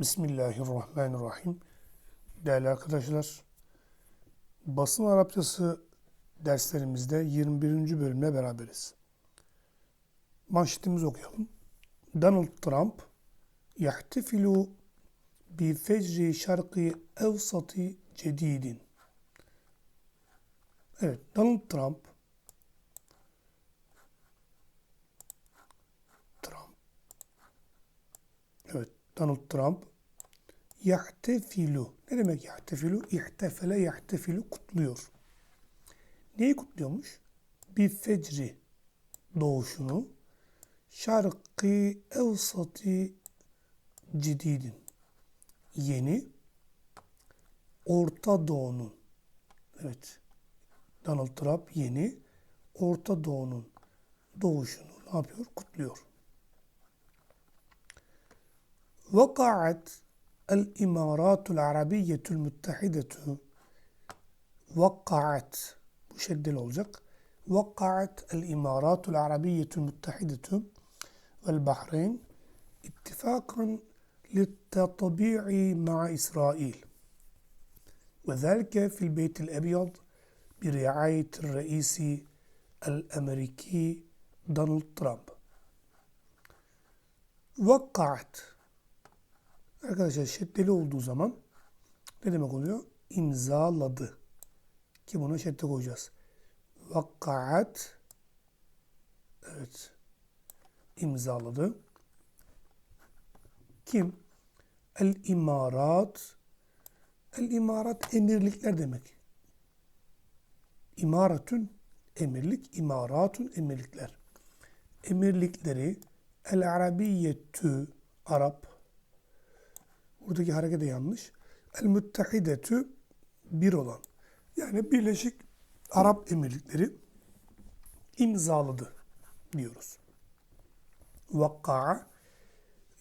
Bismillahirrahmanirrahim. Değerli arkadaşlar, basın Arapçası derslerimizde 21. bölümle beraberiz. Manşetimizi okuyalım. Donald Trump yahtifilu bi fecri şarkı evsati cedidin. Evet, Donald Trump Trump Evet, Donald Trump Yahtefilu. Ne demek yahtefilu? İhtefele yahtefilu kutluyor. Neyi kutluyormuş? Bir fecri doğuşunu şarkı evsati cididin. Yeni Orta Doğu'nun evet Donald Trump yeni Orta Doğu'nun doğuşunu ne yapıyor? Kutluyor. Vakaat الإمارات العربية المتحدة وقعت şeddeli olacak. وقعت الإمارات العربية المتحدة والبحرين اتفاقا للتطبيع مع إسرائيل وذلك في البيت الأبيض برعاية الرئيس الأمريكي دونالد ترامب وقعت Arkadaşlar şeddeli olduğu zaman ne demek oluyor? İmzaladı. Ki buna şedde koyacağız. Vakkaat evet imzaladı. Kim? El imarat El imarat emirlikler demek. İmaratun emirlik, imaratun emirlikler. Emirlikleri el arabiyyetü Arap Buradaki hareket de yanlış. El müttehidetü bir olan. Yani Birleşik Arap Emirlikleri imzaladı diyoruz. Vakka'a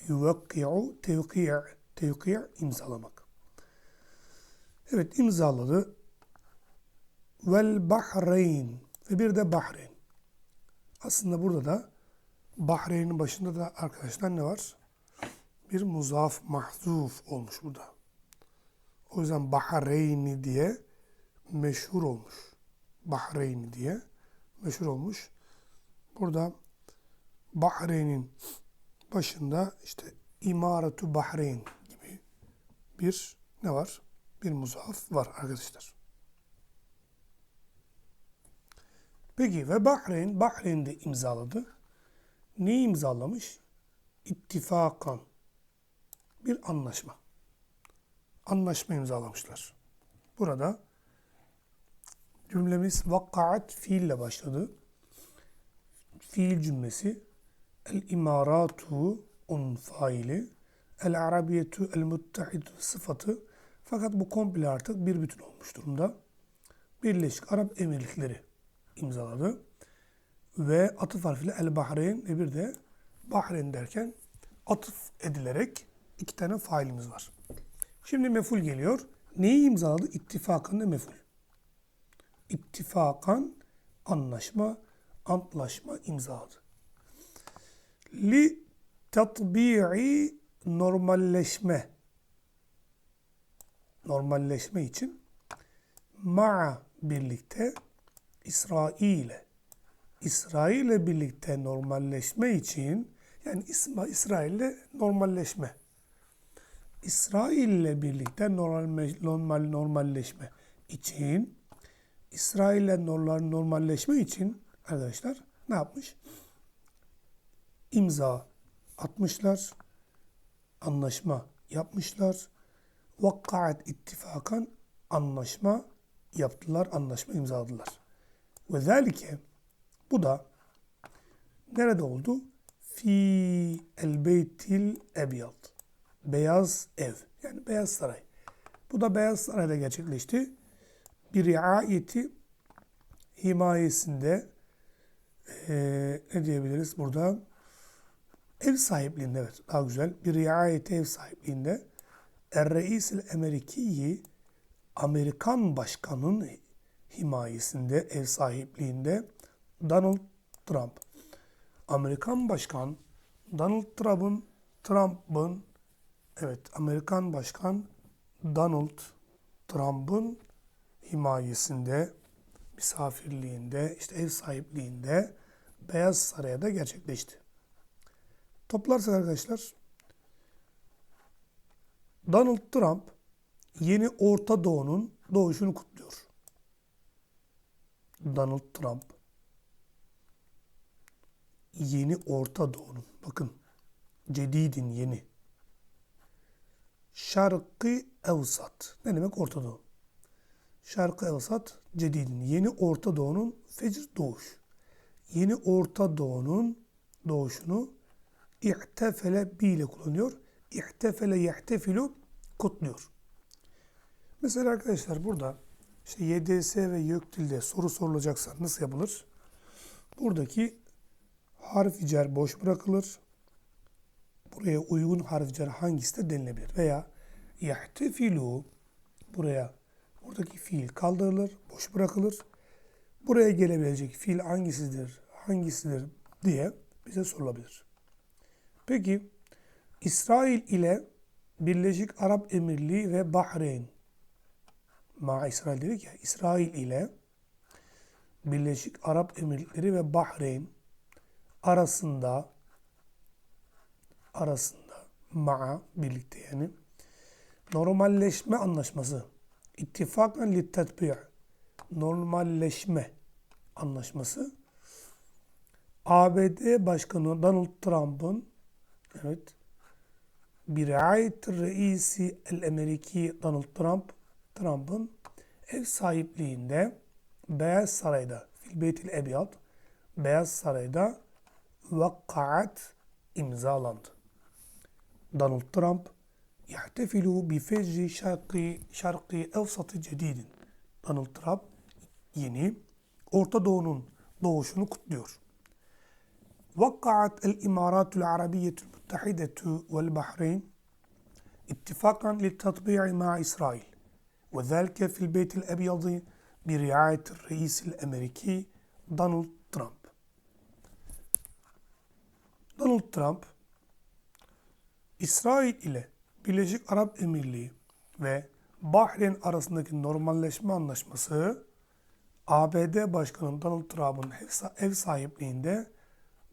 yuvekki'u tevki' tevki' imzalamak. Evet imzaladı. Vel Bahreyn ve bir de Bahreyn. Aslında burada da Bahreyn'in başında da arkadaşlar ne var? Bir muzaf mahzuf olmuş burada. O yüzden Bahreyni diye meşhur olmuş. Bahreyni diye meşhur olmuş. Burada Bahreyn'in başında işte İmaratu Bahreyn gibi bir ne var? Bir muzaf var arkadaşlar. Peki ve Bahreyn, Bahreyn de imzaladı. Neyi imzalamış? İttifakan bir anlaşma. Anlaşma imzalamışlar. Burada cümlemiz vakkaat fiille başladı. Fiil cümlesi el imaratu un faili el arabiyetu el muttahidu sıfatı fakat bu komple artık bir bütün olmuş durumda. Birleşik Arap Emirlikleri imzaladı. Ve atıf harfiyle El Bahreyn ve bir de Bahreyn derken atıf edilerek iki tane failimiz var. Şimdi meful geliyor. Neyi imzaladı? İttifakan da meful. İttifakan anlaşma, antlaşma imzaladı. Li tatbi'i normalleşme normalleşme için ma'a birlikte İsrail'e İsrail'le birlikte normalleşme için yani İsma İsrail'le normalleşme İsrail ile birlikte normal, normal normalleşme için İsrail ile normal, normalleşme için arkadaşlar ne yapmış? İmza atmışlar. Anlaşma yapmışlar. Vakkaat ittifakan anlaşma yaptılar, anlaşma imzaladılar. Ve zelike bu da nerede oldu? Fi el beytil ebyad. Beyaz Ev yani Beyaz Saray. Bu da Beyaz Saray'da gerçekleşti. Bir riayeti himayesinde e, ne diyebiliriz burada? Ev sahipliğinde evet daha güzel. Bir riayeti ev sahipliğinde Er-Reisil Amerikiyi Amerikan başkanın himayesinde, ev sahipliğinde Donald Trump. Amerikan başkan Donald Trump'ın Trump'ın Evet, Amerikan Başkan Donald Trump'ın himayesinde, misafirliğinde, işte ev sahipliğinde Beyaz Saray'a da gerçekleşti. Toplarsak arkadaşlar, Donald Trump yeni Orta Doğu'nun doğuşunu kutluyor. Donald Trump yeni Orta Doğu'nun, bakın, cedidin yeni. Şarkı Evsat. Ne demek Orta Doğu? Şarkı Evsat, cedidin. Yeni Orta Doğu'nun fecr doğuş. Yeni Orta Doğu'nun doğuşunu ihtefele bi ile kullanıyor. İhtefele yehtefilu kutluyor. Mesela arkadaşlar burada işte YDS ve YÖKDİL'de soru sorulacaksa nasıl yapılır? Buradaki harf cer boş bırakılır. Buraya uygun harf cer hangisi de denilebilir. Veya yehtefilu buraya buradaki fiil kaldırılır, boş bırakılır. Buraya gelebilecek fiil hangisidir, hangisidir diye bize sorulabilir. Peki İsrail ile Birleşik Arap Emirliği ve Bahreyn Ma İsrail dedik ya İsrail ile Birleşik Arap Emirlikleri ve Bahreyn arasında arasında ma'a birlikte yani. Normalleşme anlaşması. İttifakan li tetbi' normalleşme anlaşması. ABD Başkanı Donald Trump'ın evet bir riayet reisi el Ameriki Donald Trump Trump'ın ev sahipliğinde Beyaz Saray'da fil beytil Beyaz Saray'da vakkaat imzalandı. Donald Trump yahtefilü bi fecri şarkı şarkı evsatı cedidin. Donald Trump yeni Orta Doğu'nun doğuşunu kutluyor. وقعت الإمارات العربية المتحدة والبحرين اتفاقا للتطبيع مع إسرائيل وذلك في البيت الأبيض برعاية الرئيس الأمريكي دونالد ترامب Donald Trump, İsrail ile Birleşik Arap Emirliği ve Bahreyn arasındaki normalleşme anlaşması ABD Başkanı Donald Trump'ın ev sahipliğinde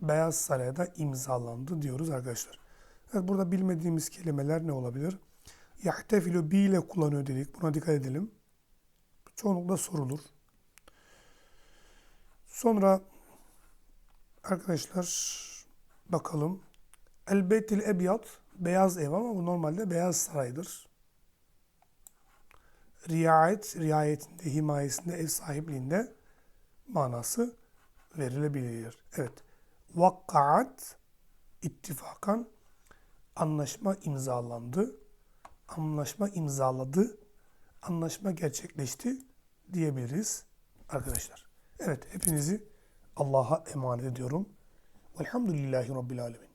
Beyaz Saray'da imzalandı diyoruz arkadaşlar. Evet, burada bilmediğimiz kelimeler ne olabilir? Yahtefilu bi ile kullanıyor dedik. Buna dikkat edelim. Çoğunlukla sorulur. Sonra arkadaşlar bakalım. El Beytil beyaz ev ama bu normalde beyaz saraydır. Riayet, riayetinde, himayesinde, ev sahipliğinde manası verilebilir. Evet. Vakkaat ittifakan anlaşma imzalandı. Anlaşma imzaladı. Anlaşma gerçekleşti diyebiliriz arkadaşlar. Evet hepinizi Allah'a emanet ediyorum. Velhamdülillahi Rabbil Alemin.